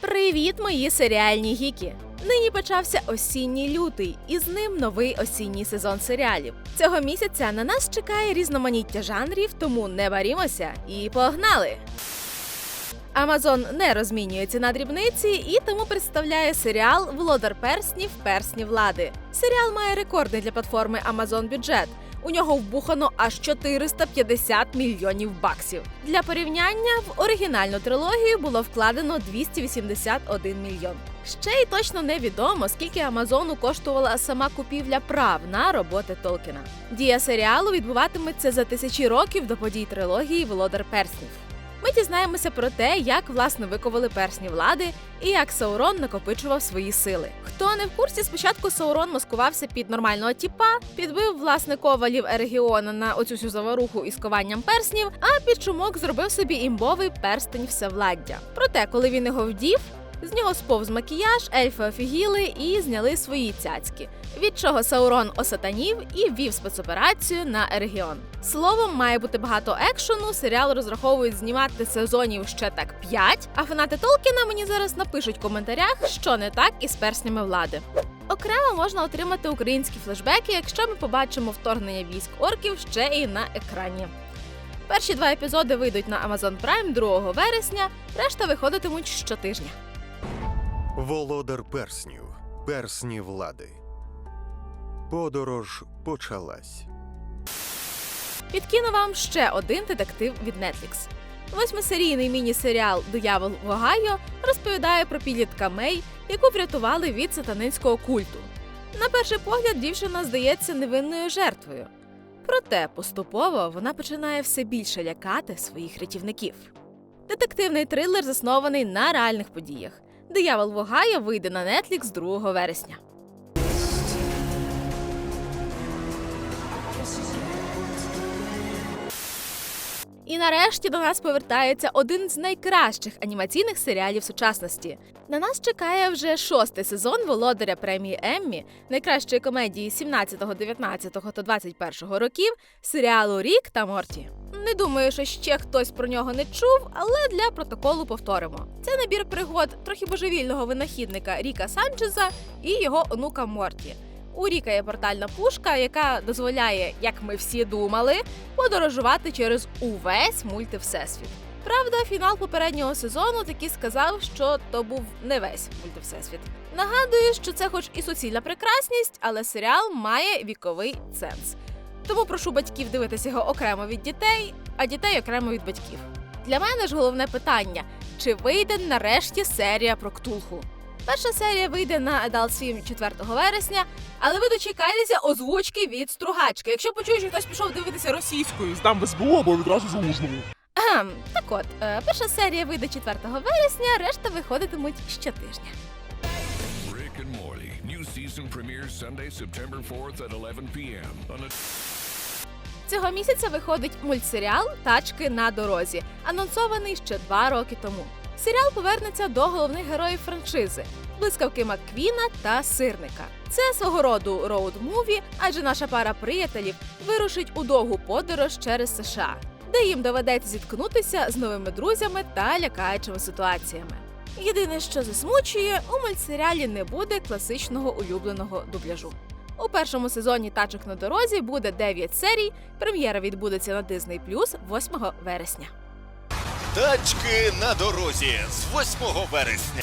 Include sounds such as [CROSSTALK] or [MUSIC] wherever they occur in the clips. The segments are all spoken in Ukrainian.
Привіт, мої серіальні гіки! Нині почався осінній лютий, і з ним новий осінній сезон серіалів. Цього місяця на нас чекає різноманіття жанрів, тому не варімося і погнали! Амазон не розмінюється на дрібниці і тому представляє серіал Володар перснів персні влади. Серіал має рекордний для платформи Amazon бюджет. У нього вбухано аж 450 мільйонів баксів. Для порівняння в оригінальну трилогію було вкладено 281 мільйон. Ще й точно невідомо, скільки Амазону коштувала сама купівля прав на роботи Толкіна. Дія серіалу відбуватиметься за тисячі років до подій трилогії Володар перснів. Ми дізнаємося про те, як власне виковали персні влади і як Саурон накопичував свої сили. Хто не в курсі, спочатку Саурон маскувався під нормального тіпа, підбив власне ковалів Ерегіона на оцю всю заваруху із кованням перснів, а під шумок зробив собі імбовий перстень всевладдя. Проте, коли він його вдів, з нього сповз макіяж, ельфи офігіли і зняли свої цяцьки. Від чого Саурон осатанів і ввів спецоперацію на Ергіон. Словом, має бути багато екшену. Серіал розраховують знімати сезонів ще так 5, А фанати Толкіна мені зараз напишуть в коментарях, що не так із перснями влади. Окремо можна отримати українські флешбеки, якщо ми побачимо вторгнення військ орків ще і на екрані. Перші два епізоди вийдуть на Amazon Prime 2 вересня, решта виходитимуть щотижня. Володар перснів. Персні влади. Подорож почалась. Підкину вам ще один детектив від Netflix. Восьмисерійний міні-серіал Диявол в Огайо розповідає про підлітка Мей, яку врятували від сатанинського культу. На перший погляд, дівчина здається невинною жертвою. Проте поступово вона починає все більше лякати своїх рятівників. Детективний трилер заснований на реальних подіях. Диявол в Огайо вийде на Netflix 2 вересня. І нарешті до нас повертається один з найкращих анімаційних серіалів сучасності. На нас чекає вже шостий сезон володаря премії Еммі, найкращої комедії 17, 19 та 21 років серіалу Рік та Морті. Не думаю, що ще хтось про нього не чув, але для протоколу повторимо. Це набір пригод трохи божевільного винахідника Ріка Санчеза і його онука Морті. У Ріка є портальна пушка, яка дозволяє, як ми всі думали, подорожувати через увесь мультивсесвіт. Правда, фінал попереднього сезону таки сказав, що то був не весь мультивсесвіт. Нагадую, що це, хоч і суцільна прекрасність, але серіал має віковий сенс. Тому прошу батьків дивитися його окремо від дітей, а дітей окремо від батьків. Для мене ж головне питання: чи вийде нарешті серія про Ктулху? Перша серія вийде на Adult Swim 4 вересня, але ви дочекайтеся озвучки від Стругачки. Якщо почуєш, що хтось пішов дивитися російською. Здам в СБУ або відразу залужному. Так от, е, перша серія вийде 4 вересня, решта виходитимуть щотижня. Rick and Morty. New season premieres Sunday, September 4th at 11 p.m. on a Цього місяця виходить мультсеріал Тачки на дорозі, анонсований ще два роки тому. Серіал повернеться до головних героїв франшизи блискавки Макквіна та Сирника. Це свого роду роуд-муві, адже наша пара приятелів вирушить у довгу подорож через США, де їм доведеться зіткнутися з новими друзями та лякаючими ситуаціями. Єдине, що засмучує, у мультсеріалі не буде класичного улюбленого дубляжу. У першому сезоні тачок на дорозі буде 9 серій. Прем'єра відбудеться на Disney Plus 8 вересня. Тачки на дорозі з 8 вересня.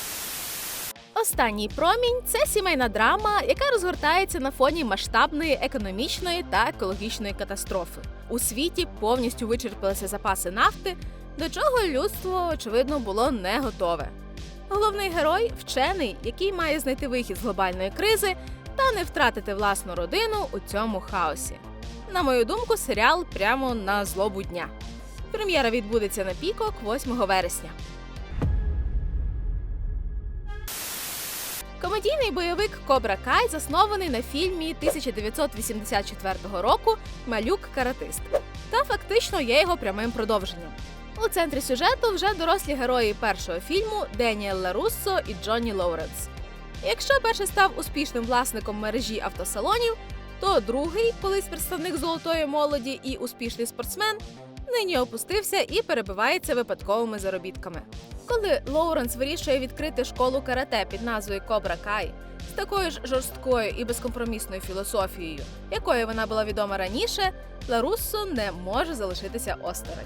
Останній промінь це сімейна драма, яка розгортається на фоні масштабної економічної та екологічної катастрофи. У світі повністю вичерпалися запаси нафти, до чого людство, очевидно, було не готове. Головний герой вчений, який має знайти вихід з глобальної кризи та не втратити власну родину у цьому хаосі. На мою думку, серіал прямо на злобу дня. Прем'єра відбудеться на пікок 8 вересня. Комедійний бойовик Кобра Кай заснований на фільмі 1984 року Малюк каратист та фактично є його прямим продовженням. У центрі сюжету вже дорослі герої першого фільму Деніел Ларуссо і Джонні Лоуренс. Якщо перший став успішним власником мережі автосалонів, то другий, колись представник золотої молоді і успішний спортсмен, нині опустився і перебивається випадковими заробітками. Коли Лоуренс вирішує відкрити школу карате під назвою Кобра Кай з такою ж жорсткою і безкомпромісною філософією, якою вона була відома раніше, Ларуссо не може залишитися осторонь.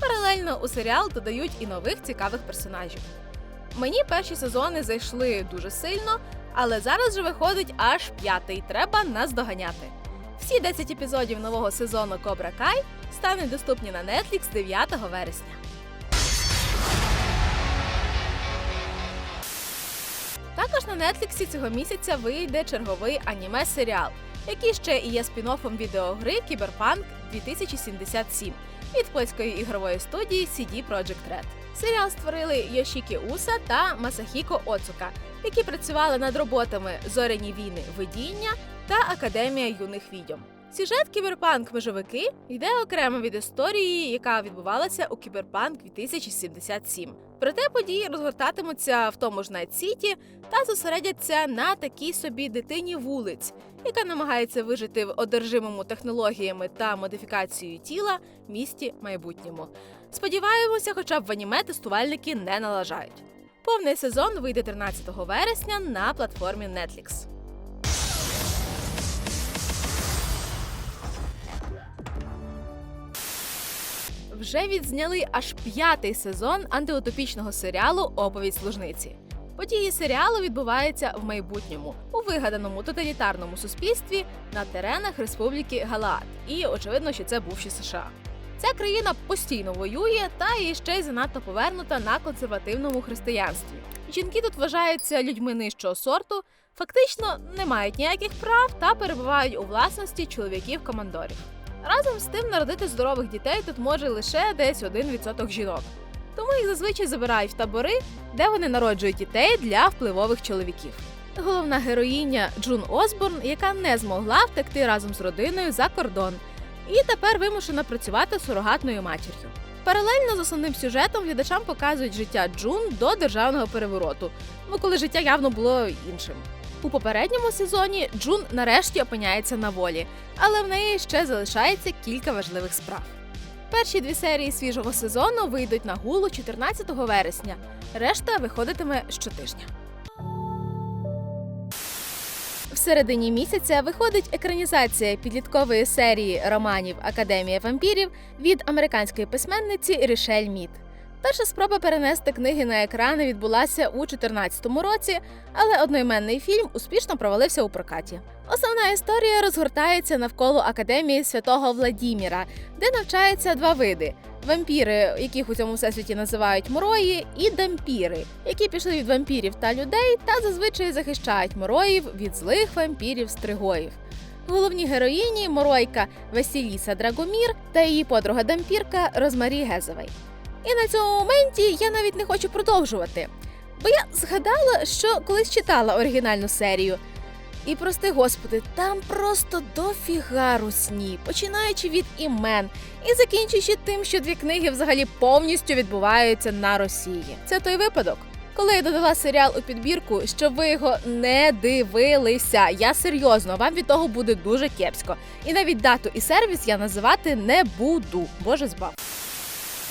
Паралельно у серіал додають і нових цікавих персонажів. Мені перші сезони зайшли дуже сильно, але зараз же виходить аж п'ятий. Треба наздоганяти. Всі 10 епізодів нового сезону Кобра Кай стануть доступні на Netflix 9 вересня. Також на Нетфліксі цього місяця вийде черговий аніме-серіал, який ще і є спін-оффом відеогри Кіберпанк 2077 від польської ігрової студії CD Projekt Red. Серіал створили Йошікі Уса та Масахіко Оцука, які працювали над роботами Зоряні війни видіння та Академія юних відьом. Сюжет Кіберпанк Межовики йде окремо від історії, яка відбувалася у Кіберпанк 2077. Проте події розгортатимуться в тому ж Найт-Сіті та зосередяться на такій собі дитині вулиць, яка намагається вижити в одержимому технологіями та модифікацією тіла місті майбутньому. Сподіваємося, хоча б в аніме тестувальники не налажають. Повний сезон вийде 13 вересня на платформі Netflix. Вже відзняли аж п'ятий сезон антиутопічного серіалу Оповідь служниці. Події серіалу відбуваються в майбутньому у вигаданому тоталітарному суспільстві на теренах Республіки Галаат. І очевидно, що це бувші США. Ця країна постійно воює та і ще й занадто повернута на консервативному християнстві. Жінки тут вважаються людьми нижчого сорту, фактично не мають ніяких прав та перебувають у власності чоловіків-командорів. Разом з тим народити здорових дітей тут може лише десь 1% жінок. Тому їх зазвичай забирають в табори, де вони народжують дітей для впливових чоловіків. Головна героїня Джун Осборн, яка не змогла втекти разом з родиною за кордон, і тепер вимушена працювати сурогатною матір'ю. Паралельно з основним сюжетом глядачам показують життя Джун до державного перевороту, ну коли життя явно було іншим. У попередньому сезоні Джун нарешті опиняється на волі, але в неї ще залишається кілька важливих справ. Перші дві серії свіжого сезону вийдуть на гулу 14 вересня. Решта виходитиме щотижня. В середині місяця виходить екранізація підліткової серії романів Академія вампірів від американської письменниці Рішель Мід. Перша спроба перенести книги на екрани відбулася у 2014 році, але одноіменний фільм успішно провалився у прокаті. Основна історія розгортається навколо академії святого Владіміра, де навчаються два види: вампіри, яких у цьому всесвіті називають морої, і дампіри, які пішли від вампірів та людей та зазвичай захищають мороїв від злих вампірів стригоїв. Головні героїні Моройка Василіса Драгомір та її подруга дампірка Розмарі Гезовей. І на цьому моменті я навіть не хочу продовжувати. Бо я згадала, що колись читала оригінальну серію. І прости господи, там просто дофіга русні, починаючи від імен і закінчуючи тим, що дві книги взагалі повністю відбуваються на Росії. Це той випадок. Коли я додала серіал у підбірку, щоб ви його не дивилися. Я серйозно, вам від того буде дуже кепсько. І навіть дату і сервіс я називати не буду. Боже збав.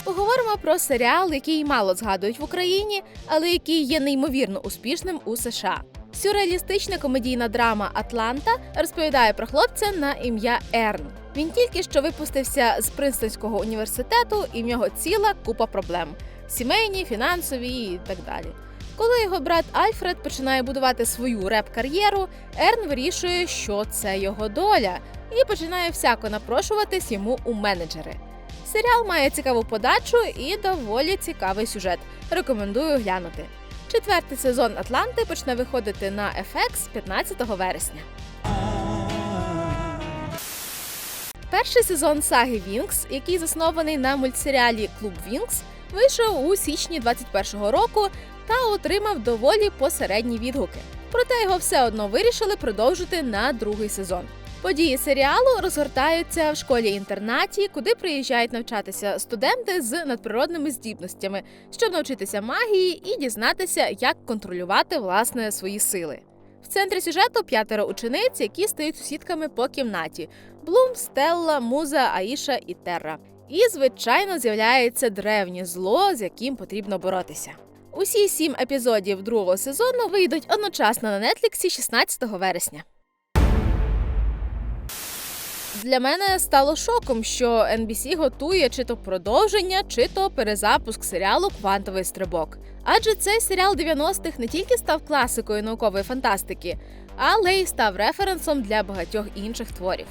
Поговоримо про серіал, який мало згадують в Україні, але який є неймовірно успішним у США. Сюрреалістична комедійна драма Атланта розповідає про хлопця на ім'я Ерн. Він тільки що випустився з Принстонського університету, і в нього ціла купа проблем: сімейні, фінансові і так далі. Коли його брат Альфред починає будувати свою реп-кар'єру, Ерн вирішує, що це його доля, і починає всяко напрошуватись йому у менеджери. Серіал має цікаву подачу і доволі цікавий сюжет. Рекомендую глянути. Четвертий сезон Атланти почне виходити на FX 15 вересня. Перший сезон саги Вінкс, який заснований на мультсеріалі Клуб Вінкс, вийшов у січні 21-го року та отримав доволі посередні відгуки. Проте його все одно вирішили продовжити на другий сезон. Події серіалу розгортаються в школі-інтернаті, куди приїжджають навчатися студенти з надприродними здібностями, щоб навчитися магії і дізнатися, як контролювати власне свої сили. В центрі сюжету п'ятеро учениць, які стають сусідками по кімнаті: Блум, Стелла, Муза, Аїша і Терра. І, звичайно, з'являється древнє зло, з яким потрібно боротися. Усі сім епізодів другого сезону вийдуть одночасно на Нетліксі 16 вересня. Для мене стало шоком, що NBC готує чи то продовження, чи то перезапуск серіалу Квантовий стрибок. Адже цей серіал 90-х не тільки став класикою наукової фантастики, але й став референсом для багатьох інших творів.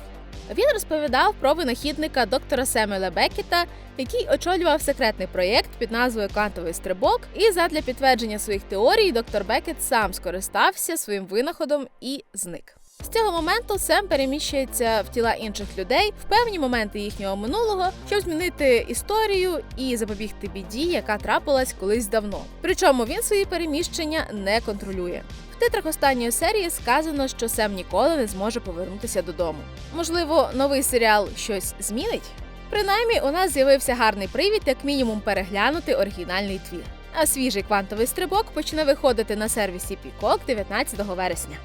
Він розповідав про винахідника доктора Семела Беккета, який очолював секретний проєкт під назвою Квантовий стрибок, і задля підтвердження своїх теорій доктор Беккет сам скористався своїм винаходом і зник. З цього моменту Сем переміщується в тіла інших людей в певні моменти їхнього минулого, щоб змінити історію і запобігти біді, яка трапилась колись давно. Причому він свої переміщення не контролює. В титрах останньої серії сказано, що Сем ніколи не зможе повернутися додому. Можливо, новий серіал щось змінить? Принаймні, у нас з'явився гарний привід, як мінімум, переглянути оригінальний твір. А свіжий квантовий стрибок почне виходити на сервісі Peacock 19 вересня.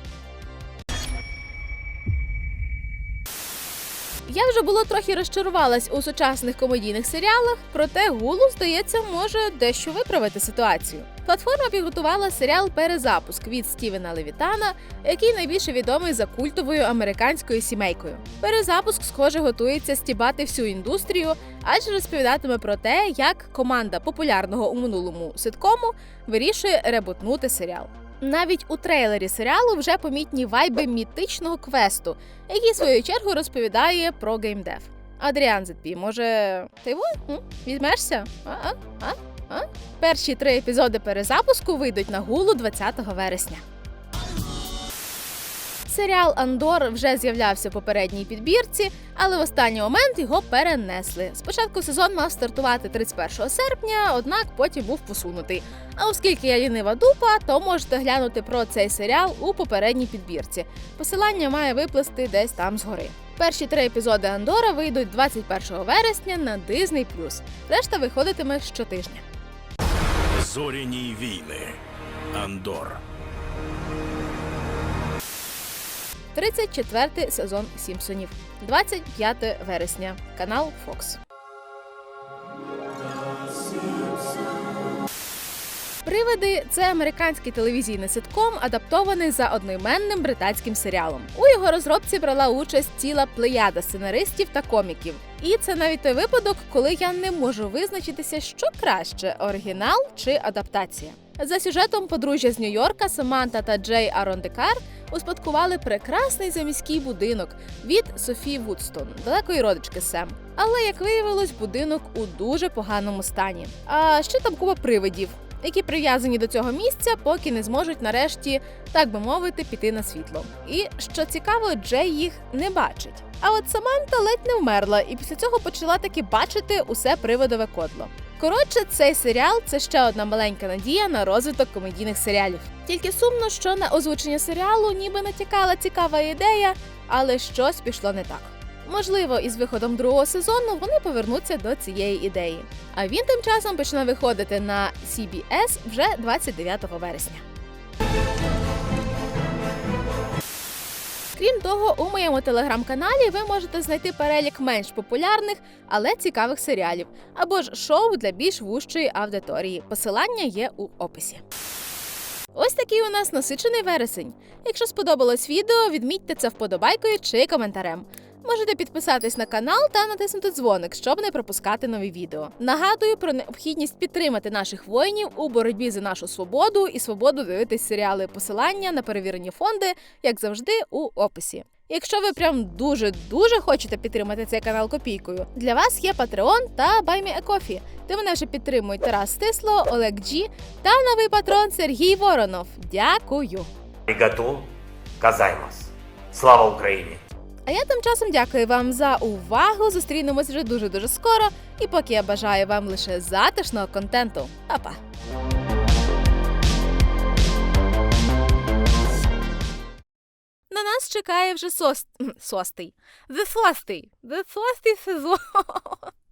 Я вже було трохи розчарувалась у сучасних комедійних серіалах, проте Гулу, здається, може дещо виправити ситуацію. Платформа підготувала серіал Перезапуск від Стівена Левітана, який найбільше відомий за культовою американською сімейкою. Перезапуск, схоже, готується стібати всю індустрію, адже розповідатиме про те, як команда популярного у минулому ситкому вирішує ребутнути серіал. Навіть у трейлері серіалу вже помітні вайби мітичного квесту, який свою чергу розповідає про геймдев. Адріан Зетпі, може, ти во? Візьмешся? А? А? А? Перші три епізоди перезапуску вийдуть на гулу 20 вересня. Серіал Андор вже з'являвся в попередній підбірці, але в останній момент його перенесли. Спочатку сезон мав стартувати 31 серпня, однак потім був посунутий. А оскільки я лінива дупа, то можете глянути про цей серіал у попередній підбірці. Посилання має виплисти десь там згори. Перші три епізоди Андора вийдуть 21 вересня на Disney+. Решта виходитиме щотижня. Зоряні війни. Андор. 34 сезон Сімпсонів, 25 вересня. Канал Fox. Привиди це американський телевізійний ситком, адаптований за одноіменним британським серіалом. У його розробці брала участь ціла плеяда сценаристів та коміків. І це навіть той випадок, коли я не можу визначитися, що краще оригінал чи адаптація. За сюжетом подружжя з Нью-Йорка Саманта та Джей Арондекар успадкували прекрасний заміський будинок від Софії Вудстон, далекої родички Сем. Але як виявилось, будинок у дуже поганому стані. А ще там купа привидів, які прив'язані до цього місця, поки не зможуть нарешті, так би мовити, піти на світло. І що цікаво, Джей їх не бачить. А от Саманта ледь не вмерла, і після цього почала таки бачити усе привидове кодло. Коротше, цей серіал це ще одна маленька надія на розвиток комедійних серіалів. Тільки сумно, що на озвучення серіалу ніби натякала цікава ідея, але щось пішло не так. Можливо, із виходом другого сезону вони повернуться до цієї ідеї. А він тим часом почне виходити на CBS вже 29 вересня. Крім того, у моєму телеграм-каналі ви можете знайти перелік менш популярних, але цікавих серіалів або ж шоу для більш вужчої аудиторії. Посилання є у описі. Ось такий у нас насичений вересень. Якщо сподобалось відео, відмітьте це вподобайкою чи коментарем. Можете підписатись на канал та натиснути дзвоник, щоб не пропускати нові відео. Нагадую про необхідність підтримати наших воїнів у боротьбі за нашу свободу і свободу дивитись серіали. Посилання на перевірені фонди, як завжди, у описі. Якщо ви прям дуже дуже хочете підтримати цей канал копійкою, для вас є Patreon та BuyMeACoffee, де мене вже підтримують Тарас Стисло, Олег Джі та новий патрон Сергій Воронов. Дякую! Арігато казаймас. Слава Україні! А я тим часом дякую вам за увагу. Зустрінемось вже дуже дуже скоро. І поки я бажаю вам лише затишного контенту. Па-па! На нас чекає вже сос... состий. The состий. The состий сезон. [LAUGHS]